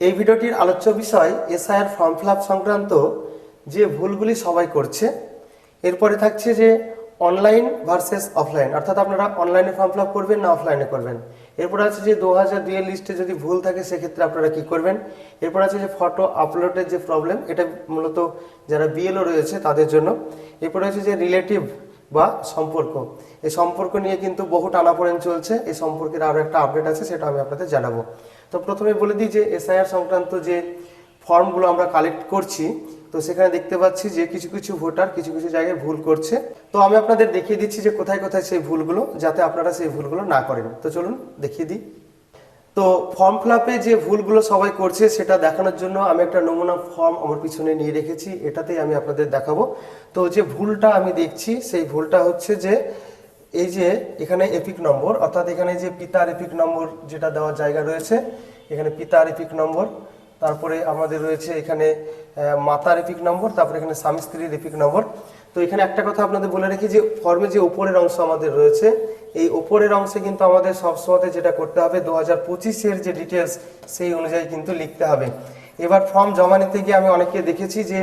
এই ভিডিওটির আলোচ্য বিষয় এসআইআর ফর্ম ফিল সংক্রান্ত যে ভুলগুলি সবাই করছে, এরপরে থাকছে যে অনলাইন ভার্সেস অফলাইন, অর্থাৎ আপনারা অনলাইনে ফর্ম ফিল করবেন না অফলাইনে করবেন। এরপর আছে যে দু হাজার দুইয়ের লিস্টে যদি ভুল থাকে, সেক্ষেত্রে আপনারা কি করবেন? এরপর আছে যে ফটো আপলোডের যে প্রবলেম, এটা মূলত যারা বিএলও রয়েছে তাদের জন্য। এরপরে আছে যে রিলেটিভ বা সম্পর্ক। এই সম্পর্ক নিয়ে কিন্তু বহু টানাপোড়েন চলছে। এই সম্পর্কের আরও একটা আপডেট আছে, সেটা আমি আপনাদের জানাব। তো প্রথমে বলে দিই যে এসআইআর সংক্রান্ত যে ফর্মগুলো আমরা কালেক্ট করছি, তো সেখানে দেখতে পাচ্ছি যে কিছু কিছু ভোটার কিছু কিছু জায়গায় ভুল করছে। তো আমি আপনাদের দেখিয়ে দিচ্ছি যে কোথায় কোথায় সেই ভুলগুলো, যাতে আপনারা সেই ভুলগুলো না করেন। তো চলুন দেখিয়ে দিই। তো ফর্ম ফিলাপে যে ভুলগুলো সবাই করছে, সেটা দেখানোর জন্য আমি একটা নমুনা ফর্ম আমার পিছনে নিয়ে রেখেছি, এটাতেই আমি আপনাদের দেখাবো। তো যে ভুলটা আমি দেখছি, সেই ভুলটা হচ্ছে যে, এই যে এখানে এপিক নম্বর অর্থাৎ এখানে যে পিতার এপিক নম্বর যেটা দেওয়ার জায়গা রয়েছে, এখানে পিতার এপিক নম্বর তারপরে আমাদের রয়েছে এখানে মাতার এপিক নম্বর তারপরে এখানে স্বামী স্ত্রীর এপিক নম্বর তো এখানে একটা কথা আপনাদের বলে রাখি যে ফর্মে যে উপরের অংশ আমাদের রয়েছে, এই উপরের অংশে কিন্তু আমাদের সবসময় যেটা করতে হবে দু হাজার পঁচিশের যে ডিটেলস সেই অনুযায়ী কিন্তু লিখতে হবে। এবার ফর্ম জমা নিতে গিয়ে আমি অনেকে দেখেছি যে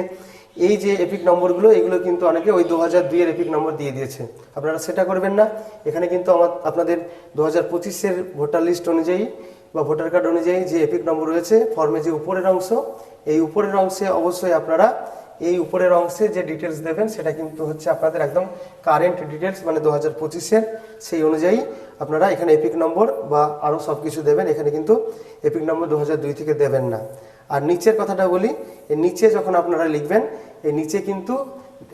এই যে এপিক নম্বরগুলো এগুলো কিন্তু অনেকে ওই দু হাজার দুইয়ের এপিক নম্বর দিয়ে দিয়েছে। আপনারা সেটা করবেন না। এখানে কিন্তু আমার, আপনাদের দু হাজার পঁচিশের ভোটার লিস্ট অনুযায়ী বা ভোটার কার্ড অনুযায়ী যে এপিক নম্বর রয়েছে ফর্মে যে উপরের অংশ, এই উপরের অংশে অবশ্যই আপনারা এই উপরের অংশে যে ডিটেলস দেবেন, সেটা কিন্তু হচ্ছে আপনাদের একদম কারেন্ট ডিটেলস মানে দু হাজার পঁচিশের সেই অনুযায়ী আপনারা এখানে এপিক নম্বর বা আরও সব কিছু দেবেন। এখানে কিন্তু এপিক নম্বর দু দুই থেকে দেবেন না। আর নিচের কথাটা বলি নিচে যখন আপনারা লিখবেন এই নিচে কিন্তু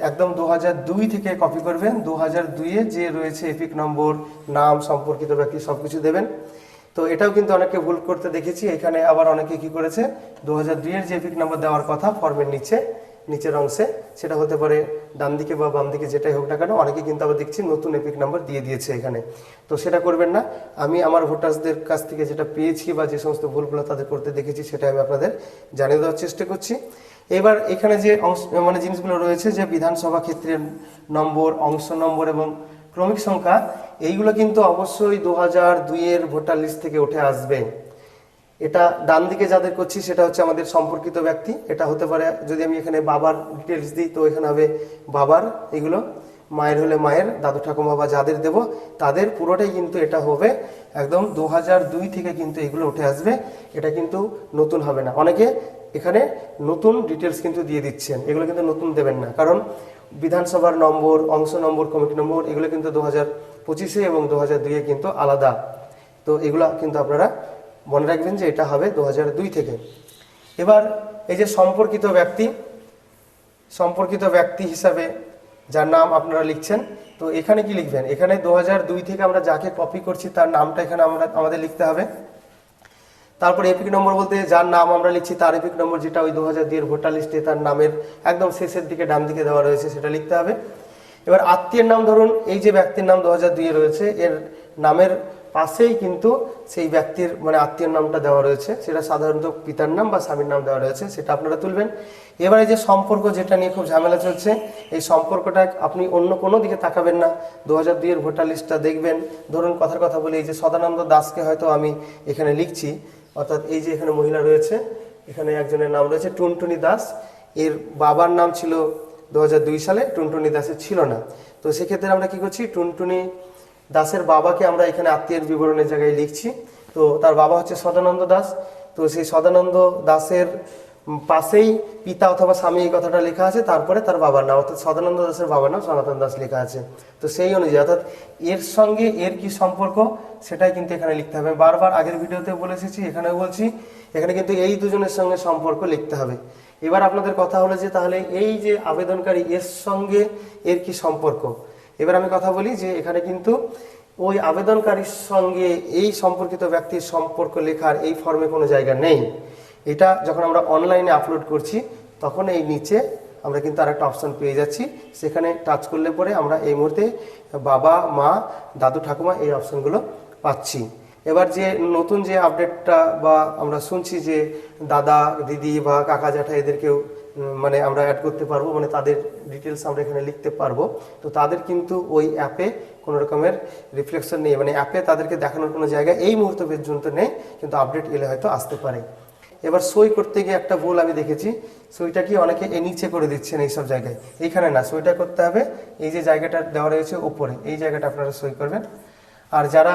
একদম দু দুই থেকে কপি করবেন। দু হাজার দুইয়ে যে রয়েছে এপিক নম্বর নাম, সম্পর্কিত ব্যক্তি সব কিছু দেবেন। তো এটাও কিন্তু অনেকে ভুল করতে দেখেছি। এখানে আবার অনেকে কি করেছে? দু হাজার দুইয়ের যে এপিক নম্বর দেওয়ার কথা ফর্মের নিচে নিচের অংশে, সেটা হতে পারে ডান দিকে বা বাম দিকে যেটাই হোক না কেন, অনেকে কিন্তু আবার দেখছি নতুন এপিক নাম্বার দিয়ে দিয়েছে এখানে। তো সেটা করবেন না। আমি আমার ভোটার্সদের কাছ থেকে যেটা পেয়েছি বা যে সমস্ত ভুলগুলো তাদের করতে দেখেছি, সেটা আমি আপনাদের জানিয়ে দেওয়ার চেষ্টা করছি। এবার এখানে যে অংশ মানে জিনিসগুলো রয়েছে, যে বিধানসভা ক্ষেত্রের নম্বর, অংশ নম্বর এবং ক্রমিক সংখ্যা, এইগুলো কিন্তু অবশ্যই দু হাজার দুইয়ের ভোটার লিস্ট থেকে উঠে আসবে। এটা ডান দিকে যাদের করছি, সেটা হচ্ছে আমাদের সম্পর্কিত ব্যক্তি। এটা হতে পারে, যদি আমি এখানে বাবার ডিটেলস দিই, তো এখানে হবে বাবার, এগুলো। মায়ের হলে মায়ের, দাদু ঠাকুমা বা যাদের দেব, তাদের পুরোটাই কিন্তু এটা হবে। একদম দু দুই থেকে কিন্তু এগুলো উঠে আসবে। এটা কিন্তু নতুন হবে না। অনেকে এখানে নতুন ডিটেলস কিন্তু দিয়ে দিচ্ছেন। এগুলো কিন্তু নতুন দেবেন না। কারণ বিধানসভার নম্বর, অংশ নম্বর, কমিটি নম্বর, এগুলো কিন্তু দু হাজার পঁচিশে এবং দু হাজার দুইয়ে কিন্তু আলাদা। তো এগুলো কিন্তু আপনারা মনে রাখবেন যে এটা হবে দু থেকে। এবার এই যে সম্পর্কিত ব্যক্তি সম্পর্কিত ব্যক্তি হিসাবে যার নাম আপনারা লিখছেন, তো এখানে কি লিখবেন? এখানে দু থেকে আমরা যাকে কপি করছি, তার নামটা এখানে আমরা, আমাদের লিখতে হবে। তারপর এপিক নম্বর বলতে যার নাম আমরা লিখছি, তার এপিক নম্বর যেটা ওই দু হাজার দুইয়ের ভোটার লিস্টে তার নামের একদম শেষের দিকে ডান দিকে দেওয়া রয়েছে, সেটা লিখতে হবে। এবার আত্মীয়ের নাম ধরুন, এই যে ব্যক্তির নাম দু হাজার রয়েছে, এর নামের পাশেই কিন্তু সেই ব্যক্তির মানে আত্মীয়র নামটা দেওয়া রয়েছে। সেটা সাধারণত পিতার নাম বা স্বামীর নাম দেওয়া রয়েছে, সেটা আপনারা তুলবেন। এবারে যে সম্পর্ক যেটা নিয়ে খুব ঝামেলা চলছে, এই সম্পর্কটা আপনি অন্য কোনো দিকে তাকাবেন না। দু হাজার দুইয়ের ভোটার লিস্টটা দেখবেন। ধরুন কথার কথা বলি, এই যে সদানন্দ দাসকে হয়তো আমি এখানে লিখছি। অর্থাৎ এই যে এখানে মহিলা রয়েছে, এখানে একজনের নাম রয়েছে টুনটুনি দাস। এর বাবার নাম ছিল দু হাজার দুই সালে, টুনটুনি দাসের ছিল না। তো সেক্ষেত্রে আমরা কি করছি? টুনটুনি দাসের বাবাকে আমরা এখানে আত্মীয়ের বিবরণের জায়গায় লিখছি। তো তার বাবা হচ্ছে সদানন্দ দাস। তো সেই সদানন্দ দাসের পাশেই পিতা অথবা স্বামী এই কথাটা লেখা আছে, তারপরে তার বাবার নাম, অর্থাৎ সদানন্দ দাসের বাবার নাম সনাতন দাস লেখা আছে। তো সেই অনুযায়ী, অর্থাৎ এর সঙ্গে এর কি সম্পর্ক, সেটাই কিন্তু এখানে লিখতে হবে। বারবার আগের ভিডিওতে বলে এসেছি, এখানেও বলছি, এখানে কিন্তু এই দুজনের সঙ্গে সম্পর্ক লিখতে হবে। এবার আপনাদের কথা হলো যে, তাহলে এই যে আবেদনকারী, এর সঙ্গে এর কি সম্পর্ক? এবার আমি কথা বলি যে এখানে কিন্তু ওই আবেদনকারীর সঙ্গে এই সম্পর্কিত ব্যক্তির সম্পর্ক লেখার এই ফর্মে কোনো জায়গা নেই। এটা যখন আমরা অনলাইনে আপলোড করছি, তখন এই নিচে আমরা কিন্তু আরেকটা অপশন পেয়ে যাচ্ছি। সেখানে টাচ করলে পরে আমরা এই মুহূর্তে বাবা, মা, দাদু, ঠাকুমা এই অপশনগুলো পাচ্ছি। এবার যে নতুন যে আপডেটটা বা আমরা শুনছি যে দাদা, দিদি বা কাকা, জ্যাঠা এদেরকেও মানে আমরা অ্যাড করতে পারব মানে তাদের ডিটেলস আমরা এখানে লিখতে পারব। তো তাদের কিন্তু ওই অ্যাপে কোনো রকমের রিফ্লেকশন নেই। মানে অ্যাপে তাদেরকে দেখানোর কোনো জায়গা এই মুহূর্ত পর্যন্ত নেই, কিন্তু আপডেট এলে হয়তো আসতে পারে। এবার সই করতে গিয়ে একটা ভুল আমি দেখেছি। সইটা কি অনেকে এ নিচে করে দিচ্ছেন এইসব জায়গায়? এইখানে না, সইটা করতে হবে। এই যে জায়গাটা দেওয়া রয়েছে ওপরে, এই জায়গাটা আপনারা সই করবেন। আর যারা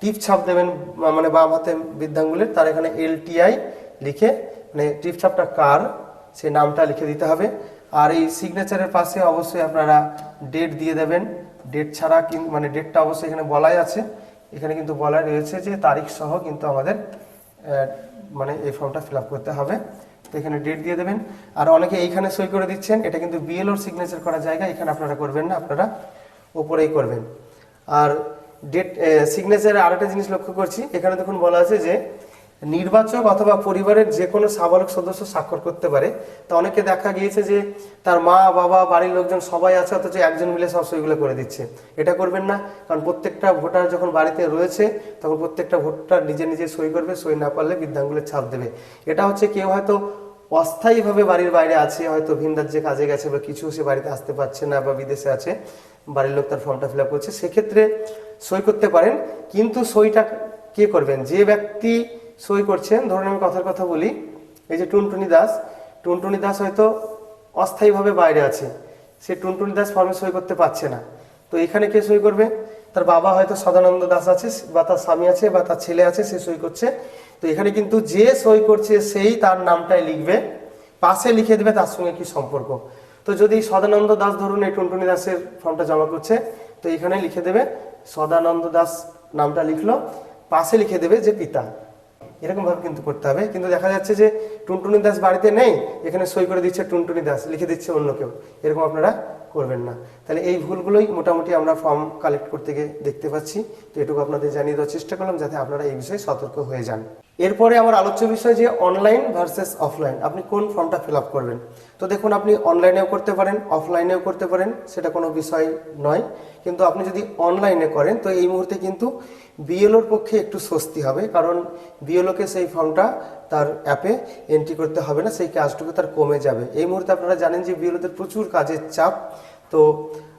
টিপ ছাপ দেবেন মানে বাম হাতে বৃদ্ধাঙ্গুলের, তার এখানে এলটিআই লিখে মানে টিপ ছাপটা কার? সে নামটা লিখে দিতে হবে। আর এই সিগনেচারের পাশে অবশ্যই আপনারা ডেট দিয়ে দেবেন। ডেট ছাড়া কিন্তু মানে ডেটটা অবশ্যই এখানে বলাই আছে। এখানে কিন্তু বলা রয়েছে যে তারিখ সহ কিন্তু আমাদের মানে এই ফর্মটা ফিল করতে হবে। তো এখানে ডেট দিয়ে দেবেন। আর অনেকে এইখানে সই করে দিচ্ছেন। এটা কিন্তু বিএলওর সিগনেচার করা জায়গা। এখানে আপনারা করবেন না, আপনারা উপরেই করবেন। আর ডেট সিগনেচারে আরেকটা জিনিস লক্ষ্য করছি। এখানে দেখুন বলা আছে যে নির্বাচক অথবা পরিবারের যে কোনো সাবালক সদস্য স্বাক্ষর করতে পারে। তা অনেকে দেখা গিয়েছে যে তার মা, বাবা, বাড়ির লোকজন সবাই আছে, অথচ একজন মিলে সব সইগুলো করে দিচ্ছে। এটা করবেন না, কারণ প্রত্যেকটা ভোটার যখন বাড়িতে রয়েছে, তখন প্রত্যেকটা ভোটার নিজে নিজে সই করবে, সই না পারলে বৃদ্ধাঙ্গুলের ছাপ দেবে। এটা হচ্ছে কেউ হয়তো অস্থায়ীভাবে বাড়ির বাইরে আছে, হয়তো ভিন রাজ্যে কাজে গেছে বা কিছু সে বাড়িতে আসতে পারছে না বা বিদেশে আছে, বাড়ির লোক তার ফর্মটা ফিল আপ করছে, সেক্ষেত্রে সই করতে পারেন। কিন্তু সইটা কে করবেন? যে ব্যক্তি সই করছেন, ধরুন আমি কথার কথা বলি, এই যে টুনটুনি দাস টুনটুনি দাস হয়তো অস্থায়ীভাবে বাইরে আছে, সে টুনটুনি দাস ফর্মে সই করতে পারছে না। তো এখানে কে সই করবে? তার বাবা হয়তো সদানন্দ দাস আছে, বা তার স্বামী আছে, বা তার ছেলে আছে, সে সই করছে। তো এখানে কিন্তু যে সই করছে, সেই তার নামটাই লিখবে, পাশে লিখে দেবে, তার সঙ্গে কি সম্পর্ক। তো যদি সদানন্দ দাস ধরুন এই টুনটুনি দাসের ফর্মটা জমা করছে, তো এখানে লিখে দেবে, সদানন্দ দাস নামটা লিখলো, পাশে লিখে দেবে যে পিতা। এরকম ভাবে কিন্তু করতে হবে। কিন্তু দেখা যাচ্ছে যে টুনটুনি দাস বাড়িতে নেই, এখানে সই করে দিচ্ছে টুনটুনি দাস, লিখে দিচ্ছে অন্য কেউ। এরকম আপনারা করবেন না। তাহলে এই ভুলগুলোই মোটামুটি আমরা ফর্ম কালেক্ট করতে গিয়ে দেখতে পাচ্ছি। তো এটুকু আপনাদের জানিয়ে দেওয়ার চেষ্টা করলাম, যাতে আপনারা এই বিষয়ে সতর্ক হয়ে যান। এরপরে আমার আলোচ্য বিষয় যে অনলাইন ভার্সেস অফলাইন আপনি কোন ফর্মটা ফিল আপ করবেন? তো দেখুন, আপনি অনলাইনেও করতে পারেন অফলাইনেও করতে পারেন, সেটা কোনো বিষয় নয়। কিন্তু আপনি যদি অনলাইনে করেন, তো এই মুহূর্তে কিন্তু বিএলওর পক্ষে একটু স্বস্তি হবে, কারণ বিএলওকে সেই ফর্মটা তার অ্যাপে এন্ট্রি করতে হবে না, সেই কাজটুকু তার কমে যাবে। এই মুহূর্তে আপনারা জানেন যে বিএলওদের প্রচুর কাজের চাপ। তো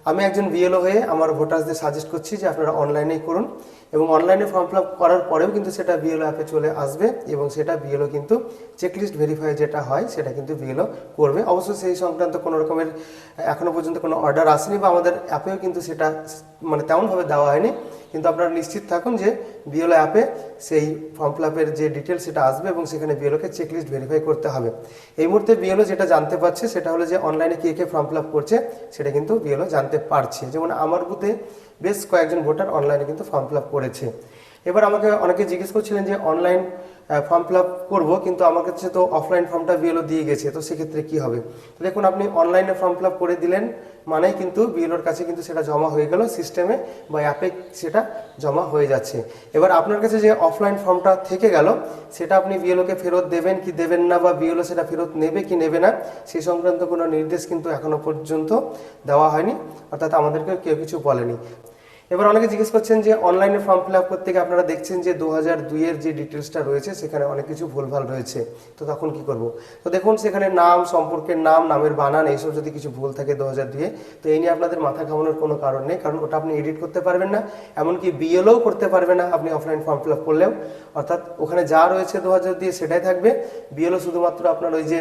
আমি একজন বিএলও হয়ে আমার ভোটার্সদের সাজেস্ট করছি যে আপনারা অনলাইনেই করুন। এবং অনলাইনে ফর্ম ফিল করার পরেও কিন্তু সেটা বিএলও অ্যাপে চলে আসবে এবং সেটা বিএলও কিন্তু চেকলিস্ট ভেরিফাই যেটা হয়, সেটা কিন্তু বিএলও করবে। অবশ্য সেই সংক্রান্ত কোনো রকমের এখনও পর্যন্ত কোনো অর্ডার আসেনি বা আমাদের অ্যাপেও কিন্তু সেটা মানে তেমনভাবে দেওয়া হয়নি। কিন্তু আপনারা নিশ্চিত থাকুন যে বিএলও অ্যাপে সেই ফর্ম ফিল আপের যে ডিটেল সেটা আসবে এবং সেখানে বিএলওকে চেকলিস্ট ভেরিফাই করতে হবে। এই মুহূর্তে বিএলও যেটা জানতে পারছে সেটা হলো যে অনলাইনে কে কে ফর্ম ফিল আপ করছে, সেটা কিন্তু বিএলও জানতে পারছে। যেমন আমার বুথে বেশ কয়েকজন ভোটার অনলাইনে কিন্তু ফর্ম ফিল করেছে। এবার আমাকে অনেকে জিজ্ঞেস করছিলেন যে অনলাইন ফর্ম ফিল আপ করব, কিন্তু আমার কাছে তো অফলাইন ফর্মটা বিএলও দিয়ে গেছে, তো সেক্ষেত্রে কি হবে? তো দেখুন, আপনি অনলাইনে ফর্ম ফিল আপ করে দিলেন, মানেই কিন্তু বিএলওর কাছে কিন্তু সেটা জমা হয়ে গেল সিস্টেমে বা অ্যাপে সেটা জমা হয়ে যাচ্ছে। এবার আপনার কাছে যে অফলাইন ফর্মটা থেকে গেল, সেটা আপনি বিএলওকে ফেরত দেবেন কি দেবেন না বা বিএলও সেটা ফেরত নেবে কি নেবে না সেই সংক্রান্ত কোনো নির্দেশ কিন্তু এখনও পর্যন্ত দেওয়া হয়নি, অর্থাৎ আমাদেরকে কেউ কিছু বলেনি। এবার অনেকে জিজ্ঞেস করছেন যে অনলাইনে ফর্ম ফিল আপ করতে গিয়ে আপনারা দেখছেন যে দু হাজার দুইয়ের যে ডিটেলসটা রয়েছে, সেখানে অনেক কিছু ভুলভাল রয়েছে। তো তখন কি করব? তো দেখুন, সেখানে নাম, সম্পর্কের নাম, নামের বানান, এইসব যদি কিছু ভুল থাকে দু হাজার দুইয়ে তো এই নিয়ে আপনাদের মাথা ঘামানোর কোনো কারণ নেই, কারণ ওটা আপনি এডিট করতে পারবেন না। এমনকি বিএলও করতে পারবে না আপনি অফলাইন ফর্ম ফিল আপ করলেও। অর্থাৎ ওখানে যা রয়েছে দু হাজার দিয়ে সেটাই থাকবে। বিএলও শুধুমাত্র আপনার ওই যে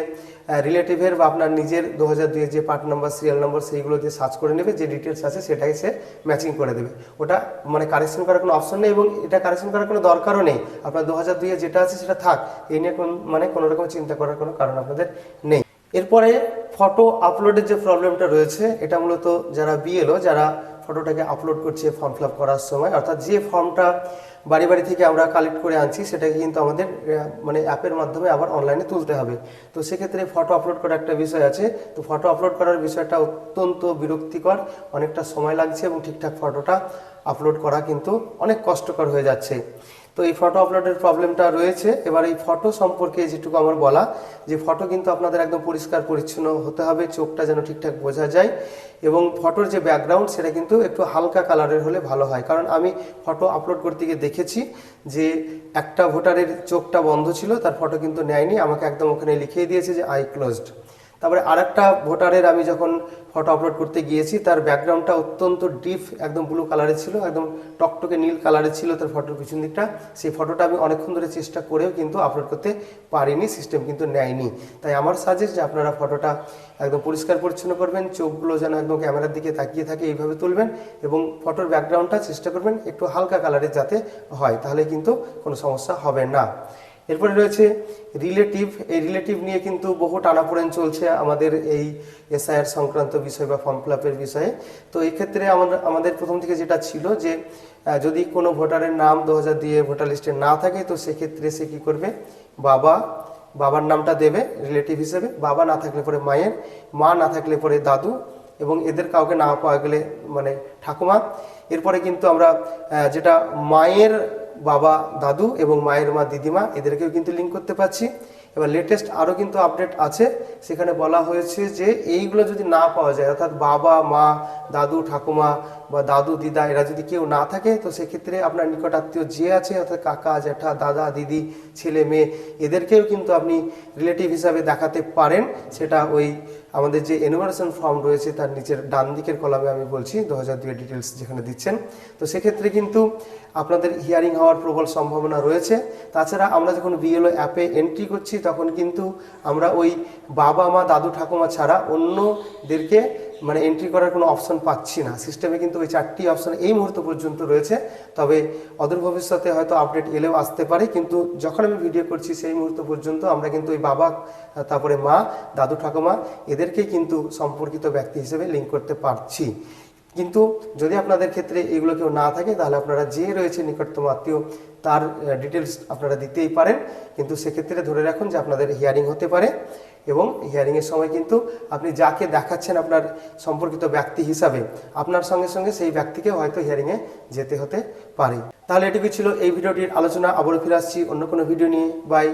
রিলেটিভের বা আপনার নিজের দু হাজার দুইয়ের যে পার্ট নাম্বার সিরিয়াল নম্বর সেইগুলো দিয়ে সার্চ করে নেবে, যে ডিটেলস আছে সেটাই সে ম্যাচিং করে দেবে। ওটা মানে কারেকশন করার কোনো অপশন নেই এবং এটা কারেকশন করার কোনো দরকারও নেই। আপনার দু হাজার দুইয়ে যেটা আছে সেটা থাক এই নিয়ে কোন মানে কোনো রকম চিন্তা করার কোনো কারণ আপনাদের নেই। এরপরে ফটো আপলোডের যে প্রবলেমটা রয়েছে, এটা মূলত যারা বিএলও যারা ফটোটাকে আপলোড করছে ফর্ম ফিল করার সময়। অর্থাৎ যে ফর্মটা বাড়ি বাড়ি থেকে আমরা কালেক্ট করে আনছি, সেটাকে কিন্তু আমাদের মানে অ্যাপের মাধ্যমে আবার অনলাইনে তুলতে হবে। তো সেক্ষেত্রে ফটো আপলোড করার একটা বিষয় আছে। তো ফটো আপলোড করার বিষয়টা অত্যন্ত বিরক্তিকর, অনেকটা সময় লাগছে এবং ঠিকঠাক ফটোটা আপলোড করা কিন্তু অনেক কষ্টকর হয়ে যাচ্ছে। তো এই ফটো আপলোডের প্রবলেমটা রয়েছে। এবার এই ফটো সম্পর্কে যেটুকু আমার বলা, যে ফটো কিন্তু আপনাদের একদম পরিষ্কার, পরিচ্ছন্ন হতে হবে, চোখটা যেন ঠিকঠাক বোঝা যায় এবং ফটোর যে ব্যাকগ্রাউন্ড সেটা কিন্তু একটু হালকা কালারের হলে ভালো হয়। কারণ আমি ফটো আপলোড করতে গিয়ে দেখেছি যে একটা ভোটারের চোখটা বন্ধ ছিল, তার ফটো কিন্তু নেয়নি, আমাকে একদম ওখানে লিখিয়ে দিয়েছে যে আই ক্লোজড তারপরে আরেকটা ভোটারের আমি যখন ফটো আপলোড করতে গিয়েছি, তার ব্যাকগ্রাউন্ডটা অত্যন্ত ডিপ একদম ব্লু কালারের ছিল, একদম টকটকে নীল কালারের ছিল তার ফটোর পিছন দিকটা। সেই ফটোটা আমি অনেকক্ষণ ধরে চেষ্টা করেও কিন্তু আপলোড করতে পারিনি সিস্টেম কিন্তু নেয়নি। তাই আমার সাজেস্ট যে আপনারা ফটোটা একদম পরিষ্কার পরিচ্ছন্ন করবেন, চোখগুলো যেন একদম ক্যামেরার দিকে তাকিয়ে থাকে, এইভাবে তুলবেন এবং ফটোর ব্যাকগ্রাউন্ডটা চেষ্টা করবেন একটু হালকা কালারের যাতে হয়, তাহলে কিন্তু কোনো সমস্যা হবে না। এরপরে রয়েছে রিলেটিভ এই রিলেটিভ নিয়ে কিন্তু বহু টানাপোড়েন চলছে আমাদের এই এসআইআর সংক্রান্ত বিষয় বা ফর্ম ফিল বিষয়ে। তো এই ক্ষেত্রে আমাদের আমাদের প্রথম থেকে যেটা ছিল যে যদি কোনো ভোটারের নাম দু হাজার দিয়ে ভোটার লিস্টে না থাকে, তো সেক্ষেত্রে সে কি করবে? বাবা, বাবার নামটা দেবে রিলেটিভ হিসেবে। বাবা না থাকলে পরে মায়ের, মা না থাকলে পরে দাদু এবং এদের কাউকে না পাওয়া গেলে মানে ঠাকুমা। এরপরে কিন্তু আমরা যেটা মায়ের বাবা, দাদু এবং মায়ের মা, দিদিমা, এদেরকেও কিন্তু লিঙ্ক করতে পারছি। এবার লেটেস্ট আরও কিন্তু আপডেট আছে। সেখানে বলা হয়েছে যে এইগুলো যদি না পাওয়া যায়, অর্থাৎ বাবা, মা, দাদু, ঠাকুমা বা দাদু, দিদা, এরা যদি কেউ না থাকে, তো সেক্ষেত্রে আপনার নিকট আত্মীয় যে আছে, অর্থাৎ কাকা, জ্যাঠা, দাদা, দিদি, ছেলে, মেয়ে, এদেরকেও কিন্তু আপনি রিলেটিভ হিসাবে দেখাতে পারেন। সেটা ওই আমাদের যে এনুমারেশন ফর্ম রয়েছে তার নিচের ডান দিকের কলামে আমি বলছি, দু হাজার দুয়ের ডিটেলস যেখানে দিচ্ছেন। তো সেক্ষেত্রে কিন্তু আপনাদের হিয়ারিং হওয়ার প্রবল সম্ভাবনা রয়েছে। তাছাড়া আমরা যখন বিএলও অ্যাপে এন্ট্রি করছি, তখন কিন্তু আমরা ওই বাবা মা দাদু ঠাকুমা ছাড়া অন্যদেরকে মানে এন্ট্রি করার কোনো অপশন পাচ্ছি না। সিস্টেমে কিন্তু ওই চারটি অপশন এই মুহূর্ত পর্যন্ত রয়েছে। তবে অদূর ভবিষ্যতে হয়তো আপডেট এলেও আসতে পারে, কিন্তু যখন আমি ভিডিও করছি সেই মুহূর্ত পর্যন্ত আমরা কিন্তু ওই বাবা, তারপরে মা, দাদু, ঠাকুমা এদেরকে কিন্তু সম্পর্কিত ব্যক্তি হিসেবে লিঙ্ক করতে পারছি। কিন্তু যদি আপনাদের ক্ষেত্রে এগুলো কেউ না থাকে, তাহলে আপনারা যে রয়েছে নিকটতম আত্মীয়, তার ডিটেলস আপনারা দিতেই পারেন। কিন্তু সেক্ষেত্রে ধরে রাখুন যে আপনাদের হিয়ারিং হতে পারে। এবং হিয়ারিংয়ের সময় কিন্তু আপনি যাকে দেখাচ্ছেন আপনার সম্পর্কিত ব্যক্তি হিসাবে, আপনার সঙ্গে সঙ্গে সেই ব্যক্তিকে হয়তো হিয়ারিংয়ে যেতে হতে পারে। তাহলে এটুকু ছিল এই ভিডিওটির আলোচনা। আবারও ফিরে আসছি অন্য কোনো ভিডিও নিয়ে। বাই